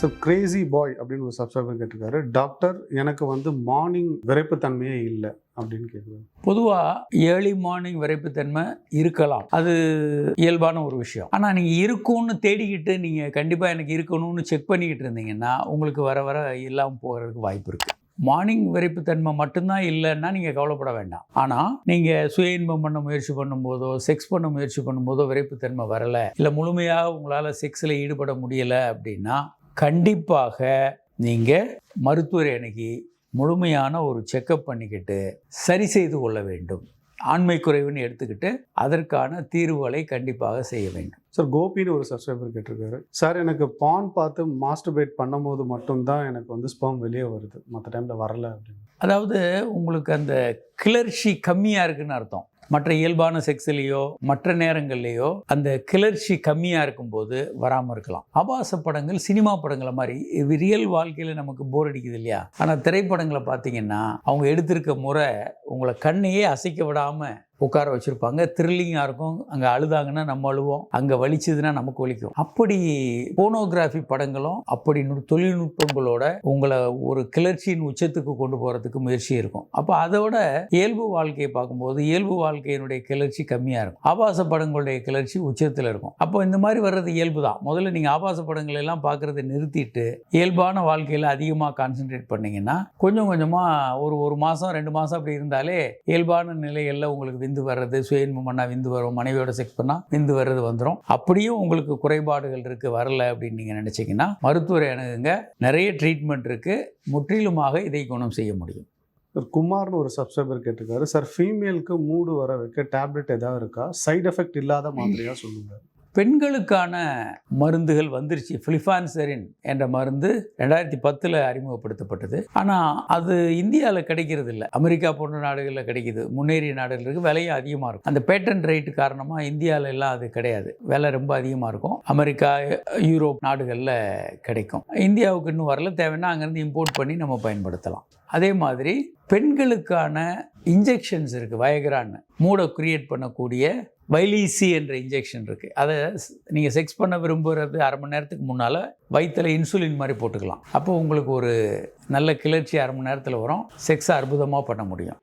So Crazy பாய் அப்படின்னு ஒரு subscriber கேட்டிருக்காரு. டாக்டர் எனக்கு வந்து மார்னிங் விரைப்புத்தன்மையே இல்லை அப்படின்னு கேட்குறாரு பொதுவாக ஏர்லி மார்னிங் விரைப்புத்தன்மை இருக்கலாம். அது இயல்பான ஒரு விஷயம். ஆனால் நீங்கள் இருக்கும்னு தேடிக்கிட்டு நீங்கள் கண்டிப்பாக எனக்கு இருக்கணும்னு செக் பண்ணிக்கிட்டு இருந்தீங்கன்னா உங்களுக்கு வர வர இல்லாமல் போகிறதுக்கு வாய்ப்பு இருக்குது மார்னிங் விரைப்புத்தன்மை மட்டும்தான் இல்லைன்னா நீங்கள் கவலைப்பட வேண்டாம். ஆனால் நீங்கள் சுய இன்பம் பண்ண முயற்சி பண்ணும்போதோ செக்ஸ் பண்ண முயற்சி பண்ணும்போதோ விரைப்புத்தன்மை வரலை இல்லை முழுமையாக உங்களால் செக்ஸில் ஈடுபட முடியலை அப்படின்னா கண்டிப்பாக நீங்கள் மருத்துவரை அணுகி முழுமையான ஒரு செக்கப் பண்ணிக்கிட்டு சரி செய்து கொள்ள வேண்டும். ஆண்மை குறைவுன்னு எடுத்துக்கிட்டு அதற்கான தீர்வுகளை கண்டிப்பாக செய்ய வேண்டும். சார் கோபின்னு ஒரு சப்ஸ்கிரைபர் கேட்டிருக்காரு. சார் எனக்கு பான் பார்த்து மாஸ்டர்பேட் பண்ணும்போது மட்டும்தான் எனக்கு வந்து ஸ்பெர்ம் வெளியே வருது. மற்ற டைமில் வரல அப்படின்னு. அதாவது உங்களுக்கு அந்த கிளர்ச்சி கம்மியாக இருக்குன்னு அர்த்தம். மற்ற இயல்பான செக்ஸ்லேயோ மற்ற நேரங்கள்லேயோ அந்த கிளர்ச்சி கம்மியாக இருக்கும்போது வராமல் இருக்கலாம். ஆபாச படங்கள் சினிமா படங்களை மாதிரி ரியல் வாழ்க்கையில் நமக்கு போர் அடிக்குது இல்லையா? ஆனால் திரைப்படங்களை பார்த்தீங்கன்னா அவங்க எடுத்திருக்க முறை உங்களை கண்ணையே அசைக்க விடாமல் உட்கார வச்சுருப்பாங்க. த்ரில்லிங்காக இருக்கும். அங்கே அழுதாங்கன்னா நம்ம அழுவோம். அங்கே வலிச்சதுன்னா நமக்கு வலிக்கும். அப்படி போனோகிராஃபி படங்களும் அப்படி தொழில்நுட்பங்களோட உங்களை ஒரு கிளர்ச்சியின் உச்சத்துக்கு கொண்டு போகிறதுக்கு முயற்சி இருக்கும். அப்போ அதோட இயல்பு வாழ்க்கையை பார்க்கும்போது இயல்பு வாழ்க்கையினுடைய கிளர்ச்சி கம்மியாக இருக்கும். ஆபாச படங்களுடைய கிளர்ச்சி உச்சத்தில் இருக்கும். அப்போ இந்த மாதிரி வர்றது இயல்பு தான். முதல்ல நீங்கள் ஆபாச படங்கள் எல்லாம் பார்க்குறத நிறுத்திட்டு இயல்பான வாழ்க்கையில் அதிகமாக கான்சென்ட்ரேட் பண்ணிங்கன்னா கொஞ்சம் கொஞ்சமாக ஒரு ஒரு மாதம் ரெண்டு மாதம் அப்படி இருந்தாலே இயல்பான நிலைகளில் உங்களுக்கு விந்து வர்றது சுயன்மம் பண்ணால் விந்து வரும் மனைவியோட செக்ஸ் பண்ணால் விந்து வர்றது வந்துடும் அப்படியும் உங்களுக்கு குறைபாடுகள் இருக்குது வரல அப்படின்னு நீங்கள் நினச்சிங்கன்னா மருத்துவரை அணுகுங்க. நிறைய ட்ரீட்மெண்ட் இருக்குது முற்றிலுமாக இதை குணம் செய்ய முடியும். சார் குமார்னு ஒரு சப்ஸ்கிரைபர் கேட்டிருக்காரு. சார் ஃபீமேலுக்கு மூடு வர வைக்க டேப்லெட் ஏதாவது இருக்கா? சைட் எஃபெக்ட் இல்லாத மாதிரியா சொல்லுங்கள் பெண்களுக்கான மருந்துகள் வந்துருச்சு. ஃபிலிஃபான்சரின் என்ற மருந்து ரெண்டாயிரத்தி பத்தில் அறிமுகப்படுத்தப்பட்டது. ஆனால் அது இந்தியாவில் கிடைக்கிறது இல்லை அமெரிக்கா போன்ற நாடுகளில் கிடைக்கிது. முன்னேறிய நாடுகளுக்கு விலையும் அதிகமாக இருக்கும். அந்த பேட்டன் ரேட்டு காரணமாக இந்தியாவில் எல்லாம் அது கிடையாது. விலை ரொம்ப அதிகமாக இருக்கும். அமெரிக்கா யூரோப் நாடுகளில் கிடைக்கும். இந்தியாவுக்கு இன்னும் வரல. தேவைன்னா அங்கேருந்து இம்போர்ட் பண்ணி நம்ம பயன்படுத்தலாம். அதே மாதிரி பெண்களுக்கான இன்ஜெக்ஷன்ஸ் இருக்குது வயக்ரான்னு மூடை கிரியேட் பண்ணக்கூடிய வைலீசி என்ற இன்ஜெக்ஷன் இருக்குது அதை நீங்கள் செக்ஸ் பண்ண விரும்புகிறது அரை மணி நேரத்துக்கு முன்னால் வயிற்றில் இன்சுலின் மாதிரி போட்டுக்கலாம். அப்போ உங்களுக்கு ஒரு நல்ல கிளர்ச்சி அரை மணி நேரத்தில் வரும். செக்ஸை அற்புதமாக பண்ண முடியும்.